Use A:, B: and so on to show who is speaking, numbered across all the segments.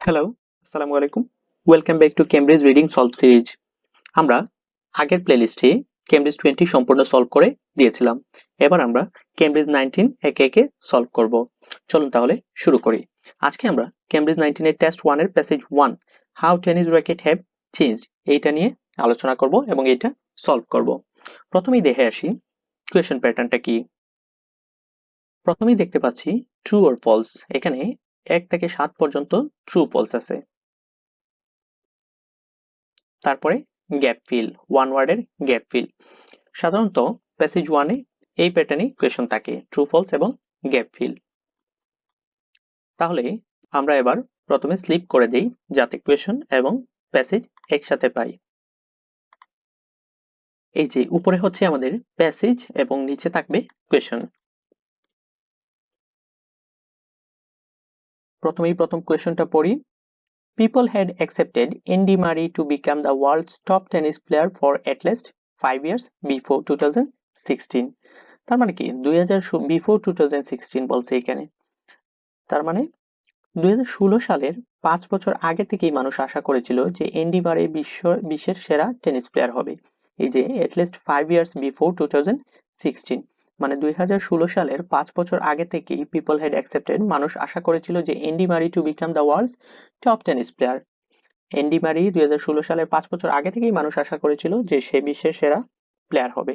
A: Hello আসসালামু আলাইকুম। Welcome back to Cambridge reading solve series আমরা আগের প্লেলিস্টে কেমব্রিজ টোয়েন্টি সম্পূর্ণ সলভ করে দিয়েছিলাম। এবার আমরা কেমব্রিজ নাইনটিন একে একে সলভ করব। চলুন তাহলে শুরু করি। আজকে আমরা কেমব্রিজ নাইনটিনের টেস্ট ওয়ানের passage one how tennis racket have change এইটা নিয়ে আলোচনা করব এবং এটা সলভ করব। প্রথমেই দেখে আসি কোয়েশন প্যাটার্নটা কি। প্রথমেই দেখতে পাচ্ছি ট্রু অর ফলস এখানে এক থেকে সাত পর্যন্ত ট্রু ফলস আছে। তারপরে গ্যাপ ফিল ওয়ান ওয়ার্ডের গ্যাপ ফিল সাধারণত প্যাসেজ ওয়ানে এই প্যাটার্নে কোয়েশন থাকে ট্রু ফলস এবং গ্যাপ ফিল তাহলে আমরা এবার প্রথমে স্লিপ করে দেই, যাতে কোয়েশন এবং প্যাসেজ একসাথে পাই। এই যে, উপরে হচ্ছে আমাদের প্যাসেজ এবং নিচে থাকবে কোয়েশন প্রথমেই প্রথম কোয়েশনটা পড়ি। Had accepted Andy Murray to become the world's top tennis player for at least five years before 2016. তার মানে কি? দুই হাজার বিফোর টু বলছে এখানে। তার মানে দুই হাজার ষোলো সালের পাঁচ বছর আগে থেকেই মানুষ আশা করেছিল যে এন্ডি মারে বিশ্ব বিশ্বের সেরা টেনিস প্লেয়ার হবে। এই যে at least five years before two মানে দুই হাজার ষোলো সালের পাঁচ বছর আগে থেকেই পিপল হ্যাড অ্যাকসেপ্টেড মানুষ আশা করেছিল যে Andy Murray to become the world top tennis player Andy Murray দুই সালের পাঁচ বছর আগে থেকেই মানুষ আশা করেছিল যে সে বিশ্বের সেরা প্লেয়ার হবে।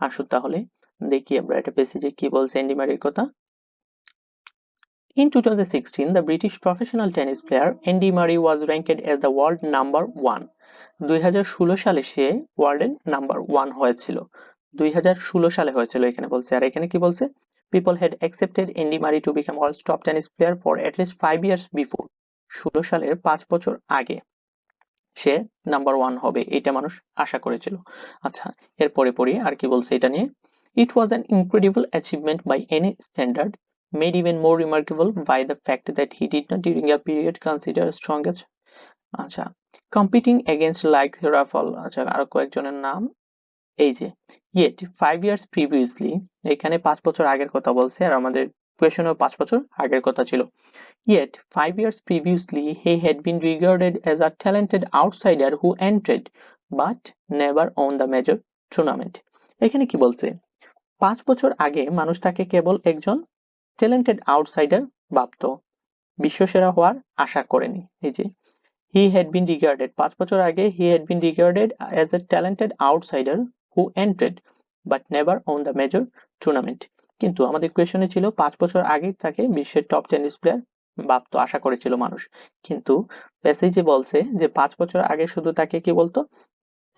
A: আসুন তাহলে দেখি আমরা এটা যে কি বলছে এন্ডি মারির কথা। In 2016, the British professional tennis player Andy Murray was ranked as the world number one. দুই সালে সে ওয়ার্ল্ডের নাম্বার ওয়ান হয়েছিল। দুই হাজার ষোলো সালে হয়েছিল এখানে বলছে। আর এখানে কি বলছে? People had accepted Andy Murray to become world top tennis player for at least five years before ষোলো সালের পাঁচ বছর আগে সে নাম্বার ওয়ান হবে, এটা মানুষ আশা করেছিল। আচ্ছা এরপরে পড়ি, আর কি বলছে এটা নিয়ে? It was an incredible achievement by any standard made even more remarkable by the fact that he did not during a period considered strongest আচ্ছা competing against like রাফাল আচ্ছা আরও কয়েকজনের নাম। এই যে, yet five years previously, এখানে পাঁচ বছর আগের কথা বলছে, আর আমাদের কোয়েশনেও পাঁচ বছর আগের কথা ছিল। yet five years previously, he had been regarded as a talented outsider who entered, but never won the major tournament এখানে কি বলছে? পাঁচ বছর আগে মানুষ তাকে কেবল একজন ট্যালেন্টেড আউটসাইডার ভাবত, বিশ্বসেরা হওয়ার আশা করেনি। এই যে হি হ্যাড বিন রিগার্ডেড পাঁচ বছর আগে he had been regarded as a talented outsider who entered but never won the major tournament কিন্তু আমাদের কোয়েশনে ছিল, পাঁচ বছর আগে তাকে বিশ্বের টপ টেনিস প্লেয়ার ভাবতো, আশা করেছিল মানুষ। কিন্তু প্যাসেজে বলছে যে পাঁচ বছর আগে শুধু তাকে কি বলতো?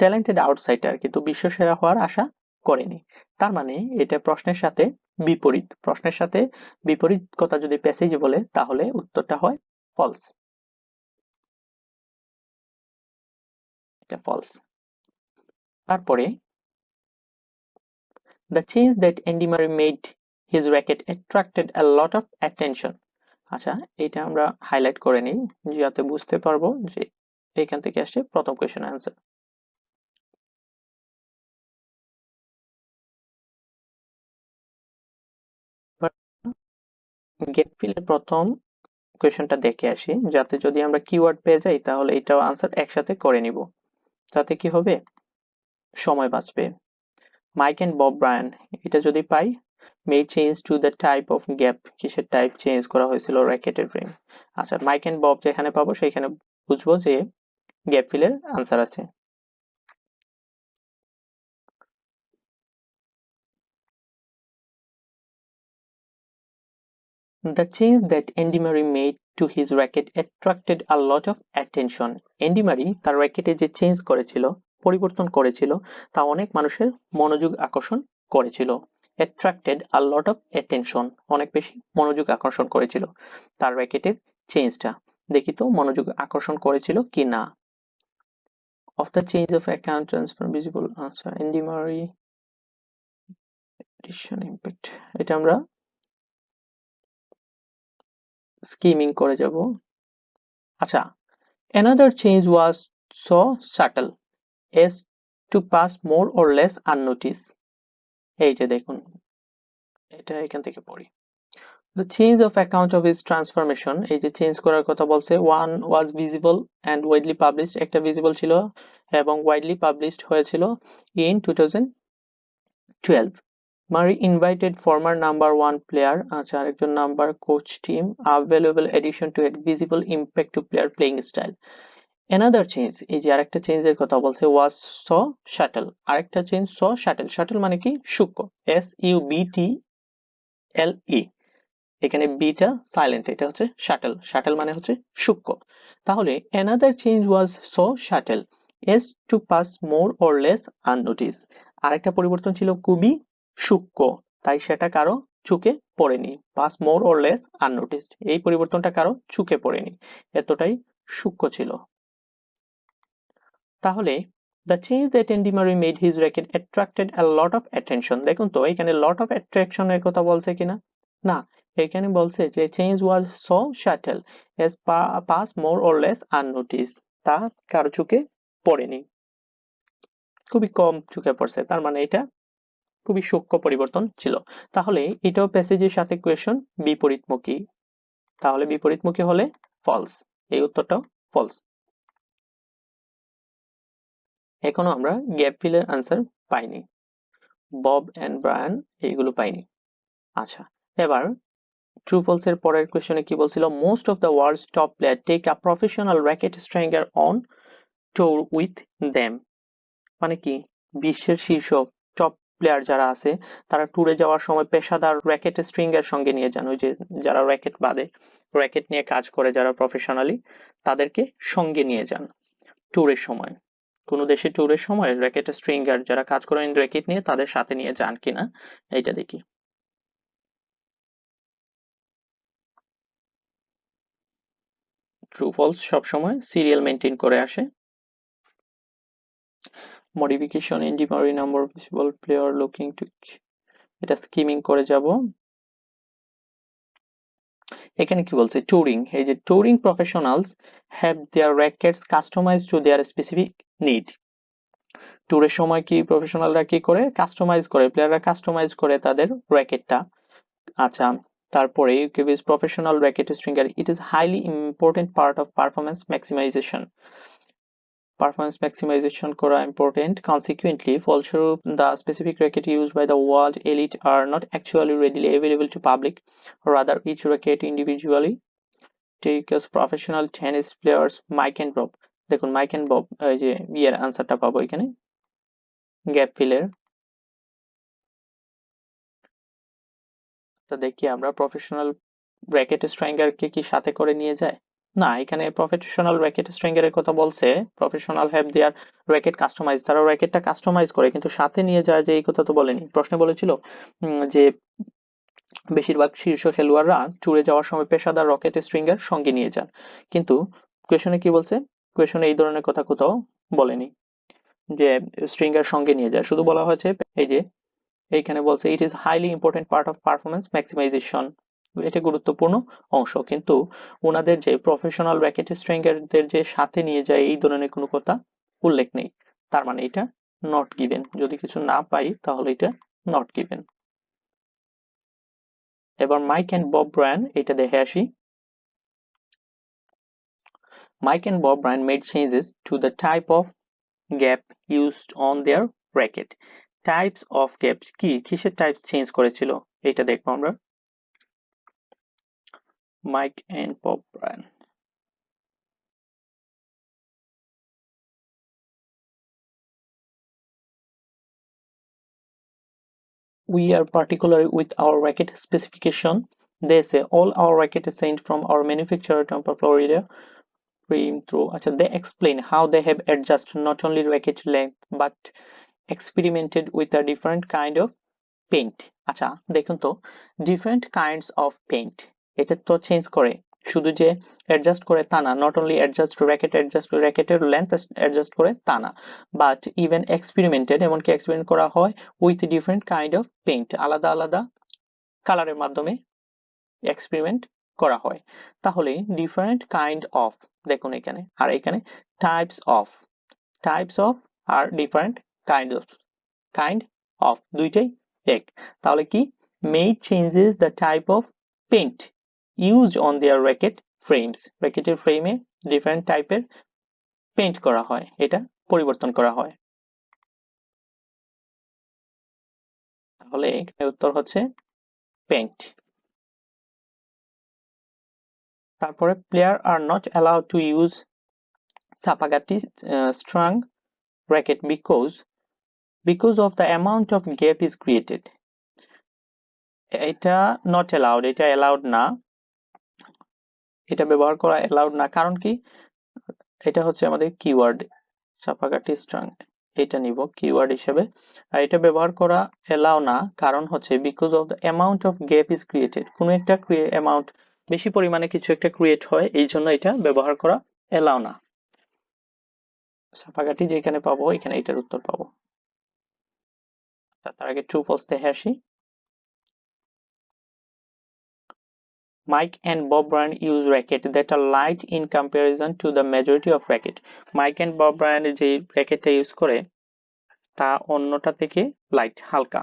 A: ট্যালেন্টেড আউটসাইডার কিন্তু বিশ্ব সেরা হওয়ার আশা করেনি। তার মানে এটা প্রশ্নের সাথে বিপরীত। প্রশ্নের সাথে বিপরীত কথা যদি প্যাসেজে বলে, তাহলে উত্তরটা হয় ফলস এটা ফলস তারপরে The change that Andy Murray made his racket attracted a lot of attention. আচ্ছা এটা আমরা হাইলাইট করে নিই, যাতে বুঝতে পারব যে এখান থেকে আসছে প্রথম কোয়েশ্চেন অ্যান্সার গেট ফিলের প্রথম কোয়েশনটা দেখে আসি, যাতে যদি আমরা কিওয়ার্ড পেয়ে যাই, তাহলে এটাও আনসার একসাথে করে নিব। তাতে কি হবে? সময় বাঁচবে। মাইক এন্ড বব ব্রায়ান এটা যদি পাই made change to the type of gap কিসের টাইপ চেঞ্জ করা হয়েছিল র্যাকেটের ফ্রেম আচ্ছা মাইক এন্ড বব যেখানে পাবো সেখানে বুঝব যে গ্যাপ ফিলের আনসার আছে The change that Andy Murray made to his racket attracted a lot of attention. Andy Murray তার র্যাকেটে যে চেঞ্জ করেছিল পরিবর্তন করেছিল, তা অনেক মানুষের মনোযোগ আকর্ষণ করেছিল। Attracted a lot of attention অনেক বেশি মনোযোগ আকর্ষণ করেছিল। তার র্যাকেটের চেঞ্জটা দেখি তো মনোযোগ আকর্ষণ করেছিল কি না। Of the change of account transfer visible answer Andy Murray impact এটা আমরা স্কিমিং করে যাব। আচ্ছা another change was saw shuttle as to pass more or less unnoticed. এই যে দেখুন, এটা এখান থেকে পড়ি। The change of account of is transformation এই যে চেঞ্জ করার কথা বলছে one was visible and widely published একটা ভিজিবল ছিল এবং ওয়াইডলি পাবলিশড হয়েছিল thousand twelve Murray invited former number one player আচ্ছা আরেকজন number coach team available addition to a visible impact to player playing style another change, এই যে আরেকটা চেঞ্জের কথা বলছে, was saw shuttle. আরেকটা চেঞ্জ saw shuttle. Shuttle মানে কি? সূক্ষ্ম। S U B T L E এখানে বিটা সাইলেন্ট এটা হচ্ছে শাটল শাটল মানে হচ্ছে সূক্ষ্ম। তাহলে another change was saw shuttle is to pass more or less unnoticed আরেকটা পরিবর্তন ছিল খুবই সূক্ষ্ম। তাই সেটা কারও চোখে পড়েনি। Pass more or less unnoticed এই পরিবর্তনটা কারও চোখে পড়েনি। এতটাই সূক্ষ্ম ছিল। তাহলে the change that Andy Murray made his racket attracted a lot of attention দেখুন তো, এখানে লট অফ অ্যাট্রাকশনের কথা বলছে কিনা? না, এখানে বলছে যে change was so shuttle as pass more or less unnoticed তা কারও চোখে পড়েনি। খুবই কম চোখে পড়ছে, তার মানে এটা খুবই সূক্ষ্ম পরিবর্তন ছিল। তাহলে এটাও প্যাসেজের সাথে কোয়েশন বিপরীতমুখী। তাহলে বিপরীতমুখী হলে ফলস এই উত্তরটাও ফলস এখনও আমরা গ্যাপ ফিলের আনসার পাইনি। বব অ্যান্ড ব্রায়ান এইগুলো পাইনি। আচ্ছা এবার ট্রু ফলস এর পরের কোয়েশনে কি বলছিল? Most of the world's top player take a professional racket stringer on tour with them মানে কি? বিশ্বের শীর্ষ টপ প্লেয়ার যারা আছে, তারা ট্যুরে যাওয়ার সময় পেশাদার র্যাকেট স্ট্রিং এর সঙ্গে নিয়ে যান। ওই যে যারা র্যাকেট বাদে র্যাকেট নিয়ে কাজ করে যারা প্রফেশনালি তাদেরকে সঙ্গে নিয়ে যান ট্যুরের সময়। কোনো দেশে ট্যুরের সময় র্যাকেট স্ট্রিঙ্গার যারা কাজ করেন র্যাকেট নিয়ে তাদের সাথে নিয়ে যান কিনা, এইটা দেখি। ট্রু ফলস সবসময় সিরিয়াল মেনটেন করে আসে। Modification Andy Murray number of visible player looking to এটা স্কিমিং করে যাব। এখানে কি বলছে? টুরিং এই যে touring professionals have their rackets customize to their specific need ট্যুরের সময় কি প্রফেশনালরা কি করে কাস্টমাইজ করে প্লেয়াররা কাস্টমাইজ করে তাদের র্যাকেটটা আচ্ছা তারপরে UK based professional racket stringer it is highly important part of performance maximization performance maximization করা important consequently ফলস্বরূপ the specific racket used by the world elite are not actually readily available to public rather each racket individually take as professional tennis players Mike and Bob দেখুন Mike and Bob এই যে ইয়ের আনসারটা পাবো এখানে। Gap ফিলের তো দেখি আমরা প্রফেশনাল র্যাকেট স্ট্রাইঙ্গারকে কি সাথে করে নিয়ে যায়? না, এখানে প্রফেশনাল র্যাকেট স্ট্রিঙ্গার এর কথা বলছে। Professional have their racket customize তারা র্যাকেটটা কাস্টমাইজ করে, কিন্তু সাথে নিয়ে যায় যে এই কথা তো বলেনি। প্রশ্নে বলেছিল যে বেশিরভাগ শীর্ষ খেলোয়াড়রা ট্যুরে যাওয়ার সময় পেশাদার রকেট স্ট্রিঙ্গার সঙ্গে নিয়ে যান। কিন্তু কোয়েশনে কি বলছে? কোয়েশনে এই ধরনের কথা কোথাও বলেনি, যে স্ট্রিঙ্গার সঙ্গে নিয়ে যায়। শুধু বলা হয়েছে এই যে, এইখানে বলছে it is highly important part of performance maximization এটা গুরুত্বপূর্ণ অংশ। কিন্তু ওনাদের যে প্রফেশনাল র্যাকেট স্ট্রিঙ্গারদের যে সাথে নিয়ে যায়, এই ধরনের কোনো কথা উল্লেখ নেই। তার মানে এটা নট গিভেন যদি কিছু না পাই, তাহলে এটা নট গিভেন এবার মাইক অ্যান্ড বব ব্রায়ান এটা দেখে আসি। Mike and Bob Bryan made changes to the type of gap used on their racket types of gaps কি কিসের টাইপস চেঞ্জ করেছিল এটা দেখবো আমরা Mike and Bob Bryan. We are particular with our racket specification. They say all our racket is sent from our manufacturer Tampa, Florida. Frame through. Achha, they explain how they have adjusted not only racket length but experimented with a different kind of paint. আচ্ছা দেখুন তো different kinds of paint এটা তো change করে শুধু যে adjust করে তা না not only adjust racket adjust র্যাকেটের length adjust করে তা না বাট ইভেন এক্সপেরিমেন্টেড এমনকি এক্সপেরিমেন্ট করা হয় with different kind of paint আলাদা আলাদা কালারের মাধ্যমে এক্সপেরিমেন্ট করা হয় তাহলে ডিফারেন্ট কাইন্ড অফ দেখুন এখানে, আর এখানে types of types of R different kind of kind of দুইটাই এক। তাহলে কি? Made changes the type of paint use on their racket frames র্যাকেটের ফ্রেমে ডিফারেন্ট টাইপের পেইন্ট করা হয়, এটা পরিবর্তন করা হয়। তাহলে এখানে উত্তর হচ্ছে পেইন্ট তারপরে player are not allowed to use spaghetti strung racket because because of the amount of gap is created এটা নট অ্যালাউড এটা অ্যালাউড না। এটা ব্যবহার করা অ্যালাউড না, কারণ কি? এটা হচ্ছে আমাদের কিওয়ার্ড সাপাকাটি স্ট্রাং এটা নিব কিওয়ার্ড হিসেবে। আর এটা ব্যবহার করা এলাও না, কারণ হচ্ছে because of the amount of gap is created কোনো একটা অ্যামাউন্ট বেশি পরিমাণে কিছু একটা ক্রিয়েট হয়, এই জন্য এটা ব্যবহার করা এলাও না। সাপাকাটি যেখানে পাবো, এখানে এটার উত্তর পাবো। তার আগে ট্রু ফলস দেখে আসি। Mike and Bob Bryan use racket that are light in comparison to the majority of racket. Mike and Bob Bryan যে র্যাকেটটা ইউজ করে, তা অন্যটা থেকে লাইট হালকা।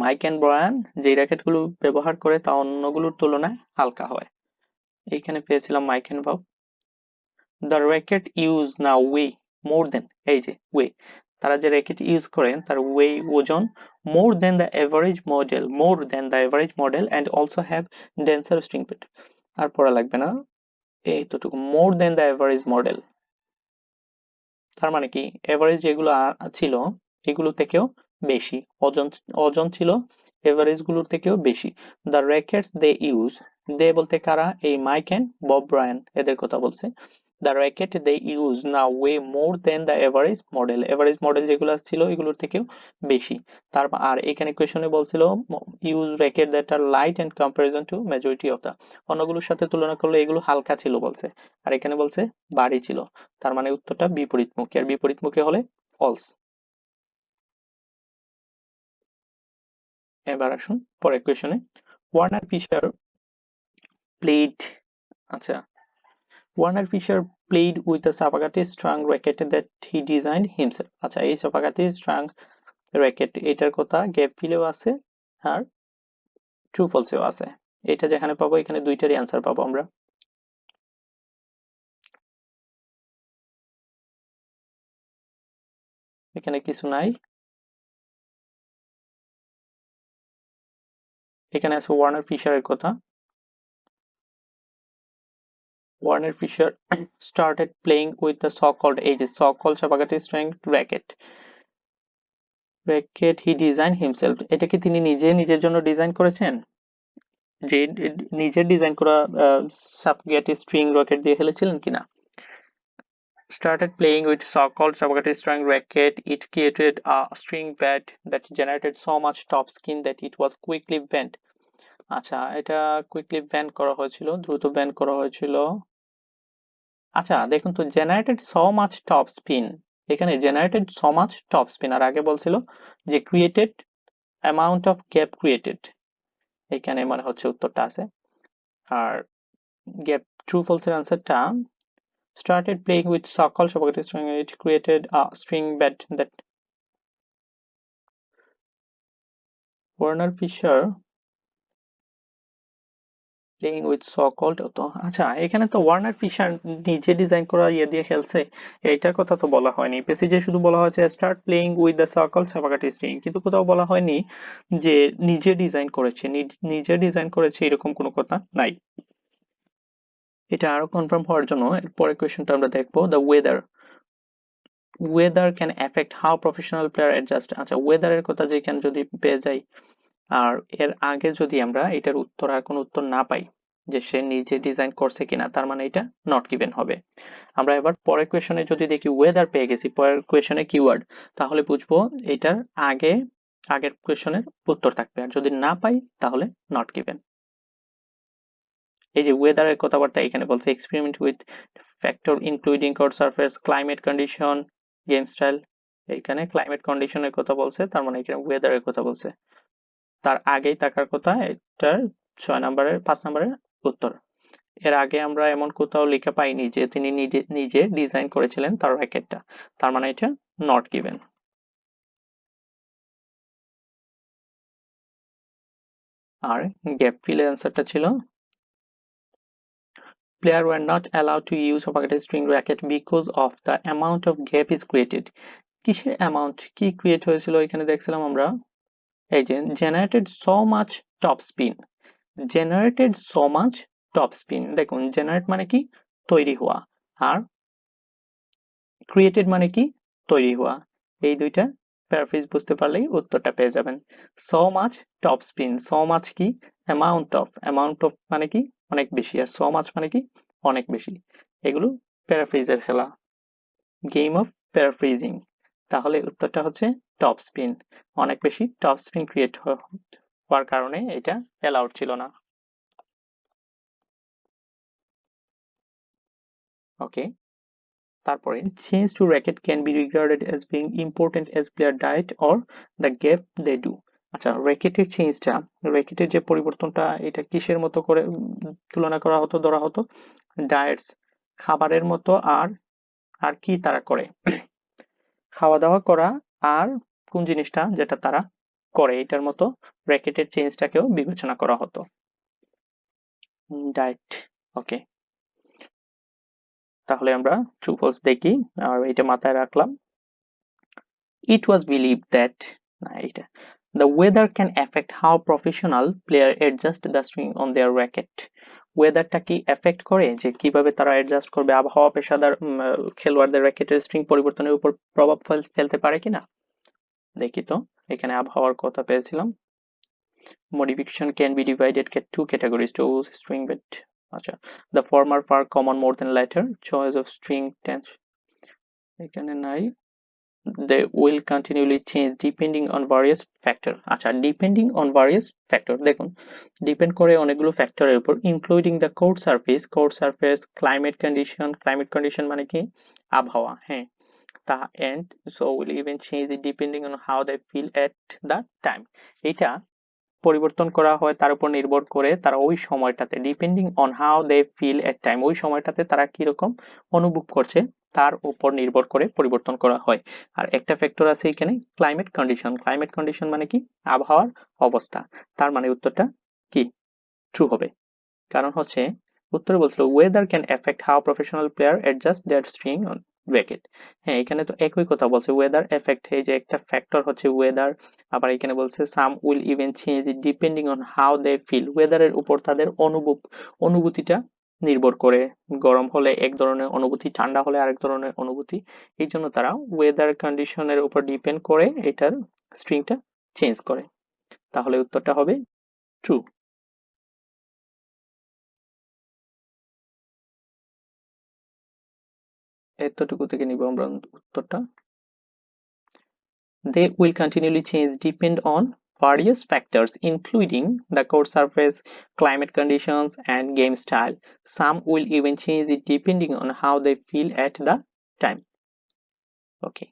A: মাইক অ্যান্ড ব্রায়ান যে র্যাকেটগুলো ব্যবহার করে, তা অন্যগুলোর তুলনায় হালকা হয়। এইখানে পেয়েছিলাম Mike and Bob the racket use now way more than এই যে ওয়ে তারা যে র্যাকেট ইউজ করেন, তার ওয়ে ওজন the average model, more than the average model, and also have denser string pit আর লাগবে না more than the average model তার মানে কি এভারেজ যেগুলো ছিল, এগুলো থেকেও বেশি ওজন ওজন ছিল এভারেজগুলোর থেকেও বেশি। দ্য র্যাকেটস দে ইউজ দে বলতে কারা? এই মাইক অ্যান্ড বব ব্রায়ান এদের কথা বলছে। The racket they use now way more than the average model average model যেগুলো ছিল এগুলোর থেকেও বেশি। তার আর এখানে কোয়েশনে বলছিল use racket that are light and comparison to majority of the অন্যগুলোর সাথে তুলনা করলে এগুলো হালকা ছিল বলছে। আর এখানে বলছে, ভারী ছিল। তার মানে উত্তরটা বিপরীতমুখী। আর বিপরীতমুখী হলে ফলস এবার আসুন পরের কোয়েশনে ওয়ার্নার ফিশার প্লেড আচ্ছা Warner Fisher played with a Sapagati strung racket that he designed himself আচ্ছা এই Sapagati strung racket, এটার কথা গ্যাপ ফিলেও আছে আর ট্রু ফলসেও আছে। এটা যেখানে পাবো, এখানে দুইটারই অ্যান্সার পাবো আমরা। এখানে কিছু নাই। এখানে আছে ওয়ার্নার ফিশারের কথা। Werner Fischer started playing with the so called এই যে so called spaghetti strength racket racket he design himself এটা কি তিনি নিজে নিজের জন্য ডিজাইন করেছেন? যে নিজের ডিজাইন করা সাপগেটি স্ট্রিং রকেট দিয়ে খেলেছিলেন কিনা? Started playing with so-called Sabagati string racket. It created a string bed that generated so much top skin that it was quickly bent. আচ্ছা এটা কুইকলি ব্যান করা হয়েছিল, দ্রুত ব্যান করা হয়েছিল আচ্ছা দেখুন তো generated so much top spin এখানে generated so much top spin আর আগে বলছিল যে created amount of gap created এখানে মনে হচ্ছে উত্তরটা আছে আর গ্যাপ ট্রু ফলসের আনসারটা started playing with Sakal Shabakati string it created a string bed that Werner Fisher playing with so called তো আচ্ছা এখানে তো ওয়ার্নার ফিশার নিজে ডিজাইন করা ইয়ে দিয়ে খেলছে, এইটার কথা তো বলা হয়নি। পেসিজে শুধু বলা হয়েছে স্টার্ট প্লেইং উইথ দ্য সকল সাপাকাটি স্ট্রিং কিন্তু কোথাও বলা হয়নি যে নিজে ডিজাইন করেছে, নিজে ডিজাইন করেছে এরকম কোনো কথা নাই। এটা আরও কনফার্ম হওয়ার জন্য পরের কোয়েশ্চনটা আমরা দেখব the weather weather can affect how professional player adjust আচ্ছা ওয়েদারের কথা যেখানে যদি পেয়ে যাই, আর এর আগে যদি আমরা এটার উত্তর, আর কোনো উত্তর না পাই, যে সে নিজে ডিজাইন করছে কিনা, তার মানে এটা নট গিভেন হবে। আমরা এবার পরের কোয়েশনে যদি দেখি ওয়েদার পেয়ে গেছি, পরের কোয়েশনে কিওয়ার্ড তাহলে বুঝব এটার আগে, আগের কোয়েশনের উত্তর থাকবে, আর যদি না পাই, তাহলে নট গিভেন এই যে ওয়েদারের কথাবার্তা এখানে বলছে experiment with factor including court surface climate condition game style এখানে ক্লাইমেট কন্ডিশনের কথা বলছে, তার মানে এখানে ওয়েদারের কথা বলছে। তার আগেই থাকার কথা, এটার ছয় নম্বরের, পাঁচ নম্বরের উত্তর। এর আগে আমরা এমন কোথাও লেখা পাইনি যে তিনি নিজে নিজে ডিজাইন করেছিলেন তার র্যাকেটটা তার মানে এটা নট গিভেন আর গ্যাপ ফিলের অ্যান্সারটা ছিল player were not allowed to use propagated string racket because of the amount of gap is created. কিসের অ্যামাউন্ট কি ক্রিয়েট হয়েছিল? এখানে দেখছিলাম আমরা। এই যে generated so much top spin generated so much top spin দেখুন জেনারেট মানে কি? তৈরি হওয়া। আর ক্রিয়েটেড মানে কি? তৈরি হওয়া। এই দুইটা প্যারাফ্রিজ বুঝতে পারলেই উত্তরটা পেয়ে যাবেন। So much top spin so much কি? অ্যামাউন্ট অফ অ্যামাউন্ট অফ মানে কি? অনেক বেশি। আর সো মাচ মানে কি? অনেক বেশি। এগুলো প্যারাফ্রিজের খেলা। গেম অফ প্যারাফ্রিজিং তাহলে উত্তরটা হচ্ছে টপ স্পিন অনেক বেশি টপ স্পিন ক্রিয়েট হওয়ার কারণে এটা অ্যালাউড ছিল না। ওকে তারপরে change to racket can be regarded as being important as player diet or the gap they do আচ্ছা র্যাকেটের চেঞ্জটা র্যাকেটের যে পরিবর্তনটা, এটা কিসের মতো করে তুলনা করা হতো, ধরা হতো? ডায়েটস খাবারের মতো আর আর কি তারা করে? খাওয়া দাওয়া করা আর কোন জিনিসটা যেটা তারা করে, এটার মতো র্যাকেটের চেঞ্জটাকেও বিবেচনা করা হতো। ডায়েট ওকে তাহলে আমরা ট্রু ফলস দেখি, আর এটা মাথায় রাখলাম। ইট ওয়াজ বিলিভ দ্যাট না এটা The weather can affect how professional player adjust the string on their racket. ওয়েদারটা কি এফেক্ট করে? যে কীভাবে তারা অ্যাডজাস্ট করবে? আবহাওয়া, পেশাদার খেলোয়াড়দের র্যাকেটের স্ট্রিং পরিবর্তনের উপর প্রভাব ফেলতে পারে কিনা দেখি তো, এখানে আবহাওয়ার কথা পেয়েছিলাম। Modification can be divided into two categories to string bit আচ্ছা the former far common more than latter choice of string tension এখানে নাই they will continually change depending on various factor আচ্ছা depending on various factor দেখুন depend করে অনেকগুলো ফ্যাক্টরের উপর including the court surface court surface climate condition climate condition মানে কি আবহাওয়া হ্যাঁ তা and so will even change depending on how they feel at the time এটা পরিবর্তন করা হয়, তার উপর নির্ভর করে তারা ওই সময়টাতে depending on how they feel at time ওই সময়টাতে তারা কীরকম অনুভব করছে, তার উপর নির্ভর করে পরিবর্তন করা হয়। আর একটা ফ্যাক্টর আছে এখানে ক্লাইমেট কন্ডিশন ক্লাইমেট কন্ডিশন মানে কি? আবহাওয়ার অবস্থা। তার মানে উত্তরটা কি? ট্রু হবে। কারণ হচ্ছে, উত্তরে বলছিল weather can affect how professional player adjust their string racket হ্যাঁ এখানে তো একই কথা বলছে ওয়েদার এফেক্ট এই যে একটা ফ্যাক্টর হচ্ছে ওয়েদার আবার এখানে বলছে some will even change depending on how they feel ওয়েদারের উপর তাদের অনুভব অনুভূতিটা নির্ভর করে। গরম হলে এক ধরনের অনুভূতি, ঠান্ডা হলে আরেক ধরনের অনুভূতি। এই জন্য তারা ওয়েদার কন্ডিশনের উপর ডিপেন্ড করে এটার স্ট্রিংটা চেঞ্জ করে। তাহলে উত্তরটা হবে true এতটুকু থেকে নিব আমরা উত্তরটা they will continually change depend on various factors including the court surface, climate conditions, and game style. Some will even change it depending on how they feel at the time. Okay.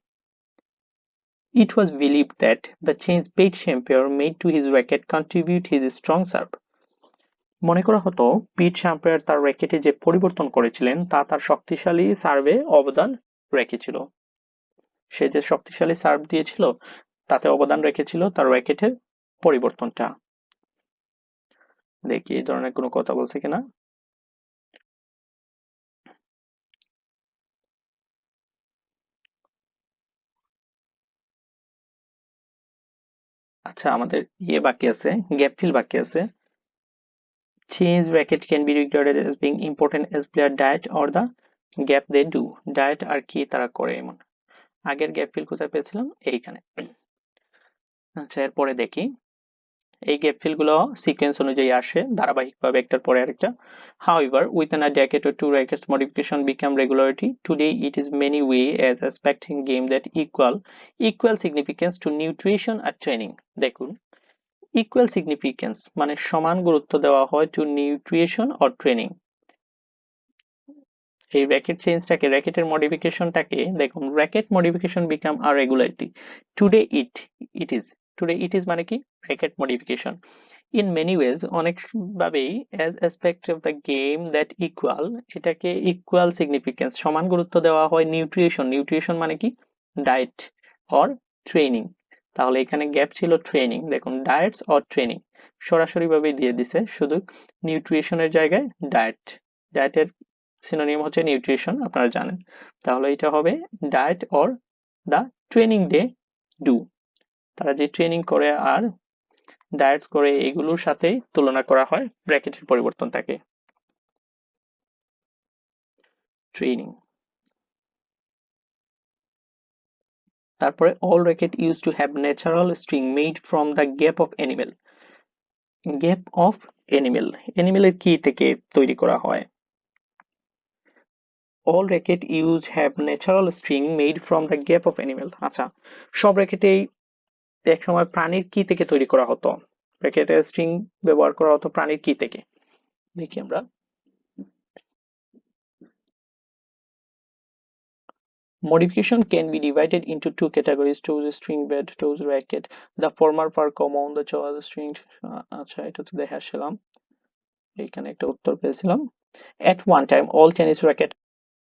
A: It was believed that the change Pete Champier made to his racket contribute his strong serve. মনে করা হতো, পিট শ্যাম্পায়ার তার র্যাকেটে যে পরিবর্তন করেছিলেন, তা তার শক্তিশালী সার্ভে অবদান রেখেছিল। সে যে শক্তিশালী সার্ভ দিয়েছিল, তাতে অবদান রেখেছিল তার র্যাকেটের পরিবর্তনটা। দেখি, এই ধরনের কোনো কথা বলছে কিনা। আচ্ছা আমাদের ইয়ে বাকি আছে গ্যাপফিল বাকি আছে। Change racket can be regarded as being important as player diet or the gap they do diet আর কি তারা করে এমন আগের গ্যাপ ফিল কোথায় পেয়েছিলাম এইখানে আচ্ছা এরপরে দেখি এই গ্যাপ ফিলগুলো সিকোয়েন্স অনুযায়ী আসে ধারাবাহিকভাবে একটার পরে আরেকটা however within a decade or two rackets modification become regularity today it is many way as aspecting game that equal equal significance to nutrition and training দেখুন ইকুয়াল সিগনিফিকেন্স মানে সমান গুরুত্ব দেওয়া হয় টু নিউট্রিশন অর ট্রেনিং এই racket চেঞ্জটাকে র্যাকেটের মডিফিকেশনটাকে দেখুন racket modification become a regularity today it it is today it is মানে কি? Racket modification in many ways অনেকভাবেই as aspect of the game that equal এটাকে ইকুয়াল সিগনিফিকেন্স সমান গুরুত্ব দেওয়া হয় নিউট্রিশন নিউট্রিশন মানে কি? ডায়েট অর ট্রেনিং তাহলে এখানে গ্যাপ ছিল ট্রেনিং দেখুন ডায়েটস অর ট্রেনিং সরাসরি ভাবে দিয়ে দিছে, শুধু নিউট্রিশনের জায়গায় ডায়েট ডায়েটের সিনোনিম হচ্ছে নিউট্রিশন আপনারা জানেন। তাহলে এটা হবে diet or the training they do তারা যে ট্রেনিং করে আর ডায়েটস করে এগুলোর সাথে তুলনা করা হয় ব্র্যাকেটের পরিবর্তন থাকে ট্রেনিং তারপরে all racket use to have natural string made from the gap of animal gap of animal অ্যানিমেলের কি থেকে তৈরি করা হয়? All racket use have natural string made from the gap of animal আচ্ছা সব রেকেটেই এক সময় প্রাণীর কি থেকে তৈরি করা হতো? রেকেটের স্ট্রিং ব্যবহার করা হতো প্রাণীর কি থেকে? দেখি আমরা। Modification can be divided into two categories toes string bed toes racket the former far common the choice string আচ্ছা এটা তো দেখাছিলাম এখানে একটা উত্তর পেয়েছিলাম at one time all tennis racket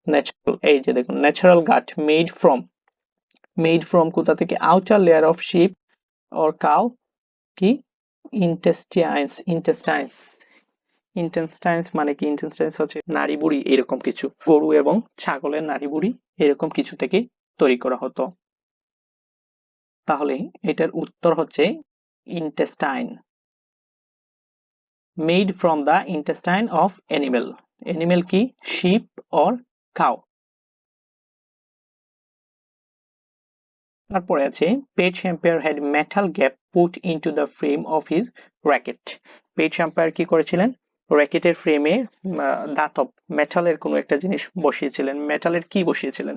A: natural এই যে natural gut made from made from কোথা থেকে outer layer of sheep or cow কি intestines intestines ইন্টেস্টাইন্স মানে কি? ইন্টেস্টাইন্স হচ্ছে নাড়ি বুড়ি এরকম কিছু। গরু এবং ছাগলের নাড়ি বুড়ি এরকম কিছু থেকে তৈরি করা হতো। তাহলে এটার উত্তর হচ্ছে intestine made from the intestine of animal animal কি? শিপ অর কাউ তারপরে আছে Pete Sampras had metal gap put into the frame of his racket Pete Sampras কি করেছিলেন? র্যাকেটের ফ্রেমে দাঁতব মেটালের কোনো একটা জিনিস বসিয়েছিলেন। মেটালের কি বসিয়েছিলেন?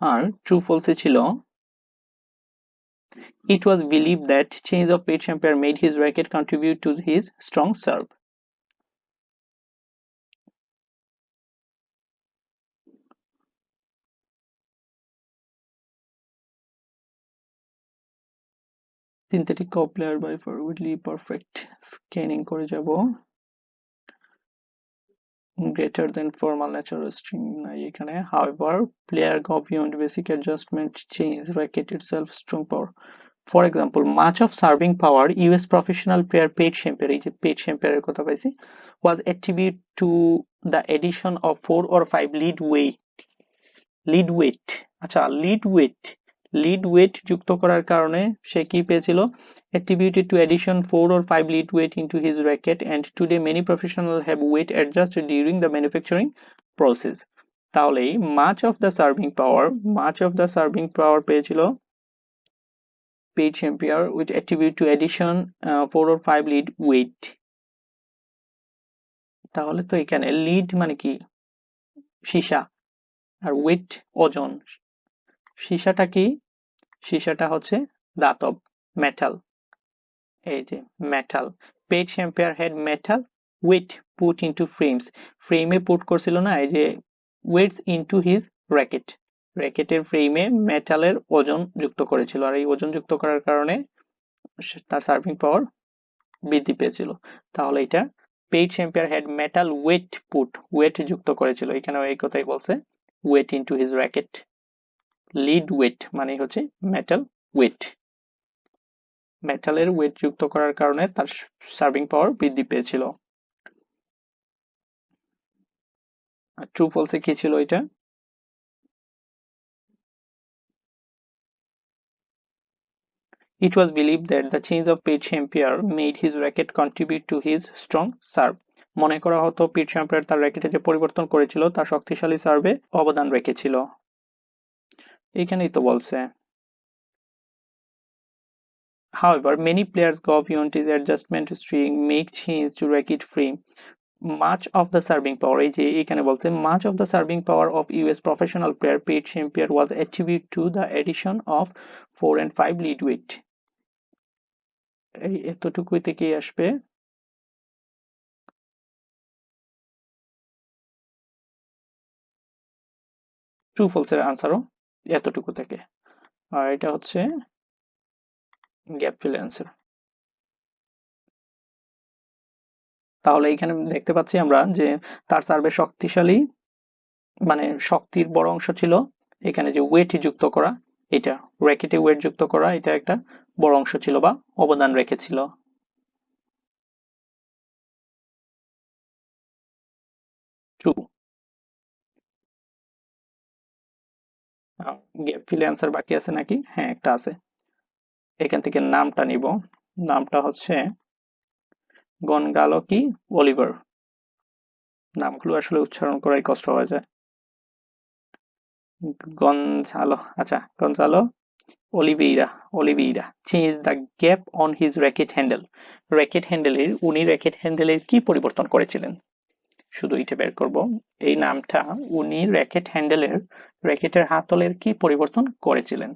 A: আর ট্রু ফলসে ছিল it was believe that change of Pete Sampras made his racket contribute to his strong serve synthetic coupler by forwardly perfect scanning করে যাব greater than formal natural string এখানে however player go beyond basic adjustment change racket itself strong power for example much of serving power us professional player Pete Champere এই যে Pete Champere এর কথা পাইছি was attributed to the addition of four or five lead weight lead weight আচ্ছা lead weight lead weight যুক্ত করার কারণে সে কি পেয়েছিল attributed to addition 4 or 5 lead weight into his racket and today many professionals have weight adjusted during the manufacturing process তাহলে much of the serving power much of the serving power পেয়েছিল page ampere with attribute to addition uh, 4 or 5 lead তাহলে তো এখানে lead মানে কি সীসা আর wait ওজন সীসাটা কি সীসাটা হচ্ছে দাতব মেটাল এই যে metal Pete Sampras had metal weight put into frames ফ্রেমে পুট করছিল না, এই যে ওয়েটস ইনটু হিজ র্যাকেট র্যাকেটের ফ্রেমে মেটালের ওজন যুক্ত করেছিল। আর এই ওজন যুক্ত করার কারণে তার সার্ভিং পাওয়ার বৃদ্ধি পেয়েছিল। তাহলে এটা Pete Sampras had metal weight put weight যুক্ত করেছিল। এখানে এই কথাই বলছে weight into his racket lead weight মানে হচ্ছে মেটাল ওয়েট মেটালের ওয়েট যুক্ত করার কারণে তার সার্ভিং পাওয়ার বৃদ্ধি পেয়েছিল। ট্রু ফলসে কি ছিল এটা? It was believed that the change of Pete Champère made his racket contribute to his strong serve. মনে করা হতো পিট শ্যাম্পিয়ার তার র্যাকেটে যে পরিবর্তন করেছিল তা শক্তিশালী সার্ভে অবদান রেখেছিল। এখানেই তো বলছে However, many players go beyond this adjustment string, make change to racket frame. Much of the serving power, এই যে এখানে বলছে much of the serving power of US professional player Pete Champère was attributed to the addition of 4 and 5 lead weight. এই এতটুকুই থেকেই আসবে true ফলসের আনসারও এতটুকু থেকে। আর এটা হচ্ছে গ্যাপ ফিল অ্যান্সার তাহলে এখানে দেখতে পাচ্ছি আমরা যে তার সার্ভে শক্তিশালী মানে শক্তির বড় অংশ ছিল এখানে যে ওয়েট যুক্ত করা, এটা র্যাকেটে ওয়েট যুক্ত করা, এটা একটা বড় অংশ ছিল বা অবদান রেখেছিল। টু ফিলে অ্যান্সার বাকি আছে নাকি? হ্যাঁ একটা আছে। এখান থেকে নামটা নিব। নামটা হচ্ছে গনগালো কি অলিভার নামগুলো আসলে উচ্চারণ করাই কষ্ট হয়ে যায়। গনজালো আচ্ছা Gonzalo Oliveira Oliveira change the gap on his racket handle racket হ্যান্ডেলের উনি র্যাকেট হ্যান্ডেলের কি পরিবর্তন করেছিলেন? শুধু এটা বের করব। এই নামটা উনি র্যাকেট হ্যান্ডেলের, র্যাকেটের হাতলের কি পরিবর্তন করেছিলেন?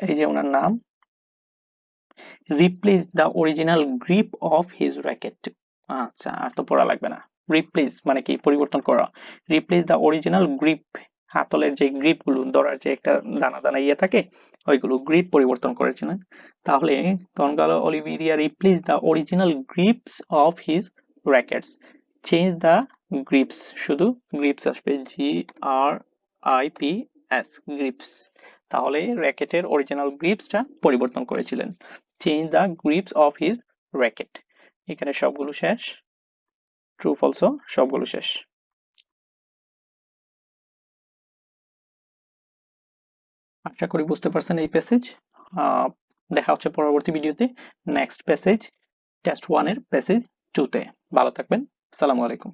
A: এই যে ওনার নাম। Replace the original grip of his racket আচ্ছা আর তো পড়া লাগবে না। রিপ্লেস মানে কি? পরিবর্তন করা। রিপ্লেস দ্য অরিজিনাল গ্রিপ হাতলের যে গ্রিপগুলো ধরার যে একটা দানা দানা ইয়ে থাকে, ওইগুলো গ্রিপ পরিবর্তন করেছিলেন তাহলে Gonzalo Oliveira replace the original grips of his rackets change the grips শুধু গ্রিপস আসবে G R I P S grips তাহলে র্যাকেটের অরিজিনাল গ্রিপসটা পরিবর্তন করেছিলেন। Change the grips of his racket এখানে সবগুলো শেষ। ট্রু ফলসো সবগুলো শেষ। আশা করি বুঝতে পারছেন এই প্যাসেজ দেখা হচ্ছে পরবর্তী ভিডিওতে নেক্সট প্যাসেজ টেস্ট ওয়ানের প্যাসেজ টুতে ভালো থাকবেন। আসসালামু আলাইকুম।